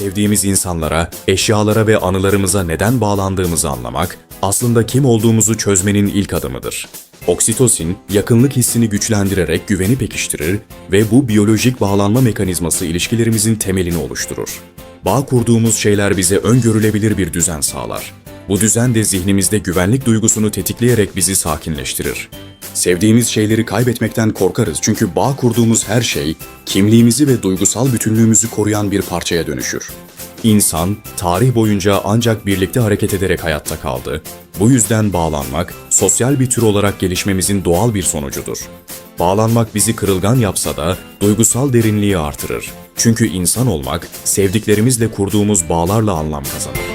Sevdiğimiz insanlara, eşyalara ve anılarımıza neden bağlandığımızı anlamak, aslında kim olduğumuzu çözmenin ilk adımıdır. Oksitosin, yakınlık hissini güçlendirerek güveni pekiştirir ve bu biyolojik bağlanma mekanizması ilişkilerimizin temelini oluşturur. Bağ kurduğumuz şeyler bize öngörülebilir bir düzen sağlar. Bu düzen de zihnimizde güvenlik duygusunu tetikleyerek bizi sakinleştirir. Sevdiğimiz şeyleri kaybetmekten korkarız çünkü bağ kurduğumuz her şey kimliğimizi ve duygusal bütünlüğümüzü koruyan bir parçaya dönüşür. İnsan, tarih boyunca ancak birlikte hareket ederek hayatta kaldı. Bu yüzden bağlanmak, sosyal bir tür olarak gelişmemizin doğal bir sonucudur. Bağlanmak bizi kırılgan yapsa da duygusal derinliği artırır. Çünkü insan olmak, sevdiklerimizle kurduğumuz bağlarla anlam kazanır.